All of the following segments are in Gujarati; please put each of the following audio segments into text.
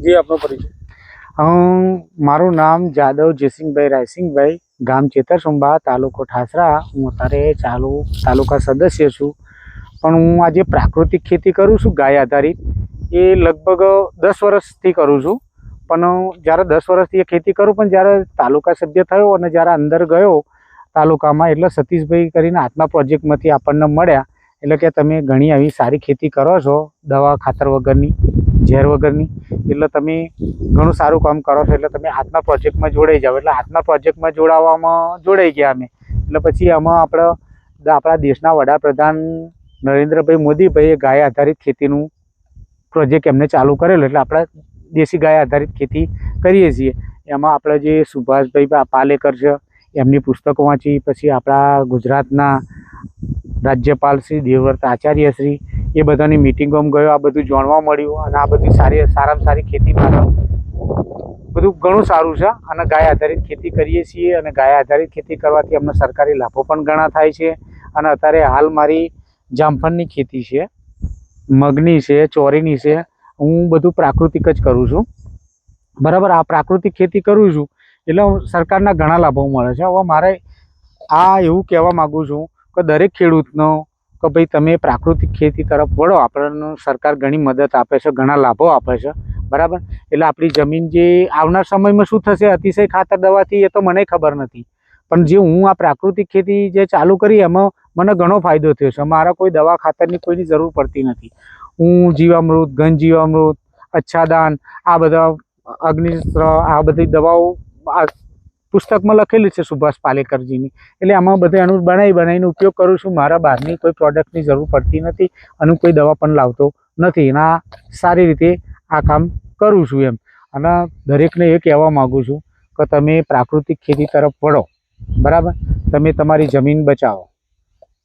જે, આપનો પરિચય. હું, મારું નામ જાદવ જયસિંહભાઈ રાયસિંહભાઈ, ગામ ચેતરસુંબા, તાલુકો ઠાસરા. હું અત્યારે ચાલુ, તાલુકા સદસ્ય છું. પણ હું આજે પ્રાકૃતિક ખેતી કરું છું, ગાય આધારિત. એ લગભગ દસ વર્ષથી કરું છું. પણ જ્યારે દસ વર્ષથી એ ખેતી કરું, પણ જ્યારે તાલુકા સભ્ય થયો અને જ્યારે અંદર ગયો, તાલુકામાં એટલે સતીશભાઈ કરીને આત્મા પ્રોજેક્ટમાંથી આપણને મળ્યા. એટલે કે તમે ઘણી આવી સારી ખેતી કરો છો, દવા ખાતર વગરની. ઝેર વગરની. એટલે તમે ઘણું સારું કામ કરો છો, એટલે તમે હાથના પ્રોજેક્ટમાં જોડાઈ જાઓ. એટલે હાથના પ્રોજેક્ટમાં જોડાવામાં જોડાઈ ગયા અમે. એટલે પછી આમાં આપણે આપણા દેશના વડાપ્રધાન નરેન્દ્રભાઈ મોદીભાઈએ ગાય આધારિત ખેતીનું પ્રોજેક્ટ એમને ચાલુ કરેલો. એટલે આપણે દેશી ગાય આધારિત ખેતી કરીએ છીએ. એમાં આપણે જે સુભાષભાઈ પાલેકર છે, એમની પુસ્તકો વાંચી, પછી આપણા ગુજરાતના રાજ્યપાલ શ્રી દેવવ્રત આચાર્ય શ્રી એ બધાની મિટિંગોમાં ગયો, આ બધું જાણવા મળ્યું અને આ બધી સારી, સારામાં સારી ખેતી માટે બધું ઘણું સારું છે અને ગાય આધારિત ખેતી કરીએ છીએ અને ગાય આધારિત ખેતી કરવાથી અમને સરકારી લાભો પણ ઘણા થાય છે અને અત્યારે હાલ મારી જામફળની ખેતી છે, મગની છે, ચોરીની છે, હું બધું પ્રાકૃતિક જ કરું છું. બરાબર, આ પ્રાકૃતિક ખેતી કરું છું એટલે સરકારના ઘણા લાભો મળે છે. હવે મારે આ એવું કહેવા માગું છું કે દરેક ખેડૂતનો કે ભાઈ તમે પ્રાકૃતિક ખેતી તરફ વળો, આપણને સરકાર ઘણી મદદ આપે છે, ઘણા લાભો આપે છે. બરાબર? એટલે આપણી જમીન જે આવનાર સમયમાં શું થશે? અતિશય ખાતર દવાથી એ તો મને ખબર નથી. પણ જે હું આ પ્રાકૃતિક ખેતી જે ચાલુ કરી, એમાં મને ઘણો ફાયદો થયો છે. મારા કોઈ દવા ખાતરની કોઈની જરૂર પડતી નથી. હું જીવામૃત ઘન જીવામૃત અચ્છાદાન, આ બધા અગ્નિસ્ત્ર આ બધી દવાઓ પુસ્તકમાં લખેલી છે સુભાષ પાલેકરજીની. એટલે આમાં બધે એનું બનાવી બનાવીને ઉપયોગ કરું છું. મારા બહારની કોઈ પ્રોડક્ટની જરૂર પડતી નથી અને કોઈ દવા પણ લાવતો નથી. અને સારી રીતે આ કામ કરું છું એમ. અને દરેકને એ કહેવા માગું છું કે તમે પ્રાકૃતિક ખેતી તરફ વળો. બરાબર? તમે તમારી જમીન બચાવો.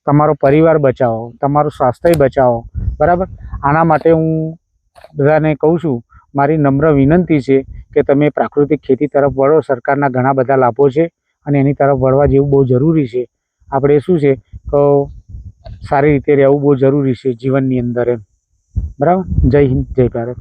તમારો પરિવાર બચાવો. તમારું સ્વાસ્થ્ય બચાવો. બરાબર? આના માટે હું બધાને કહું છું, મારી નમ્ર વિનંતી છે કે તમે પ્રાકૃતિક ખેતી તરફ વળો, સરકારના ઘણા બધા લાભો છે અને એની તરફ વળવા જેવું બહુ જરૂરી છે. આપણે શું છે તો સારી રીતે રહેવું બહુ જરૂરી છે જીવનની અંદર એમ. બરાબર? જય હિન્દ, જય ભારત.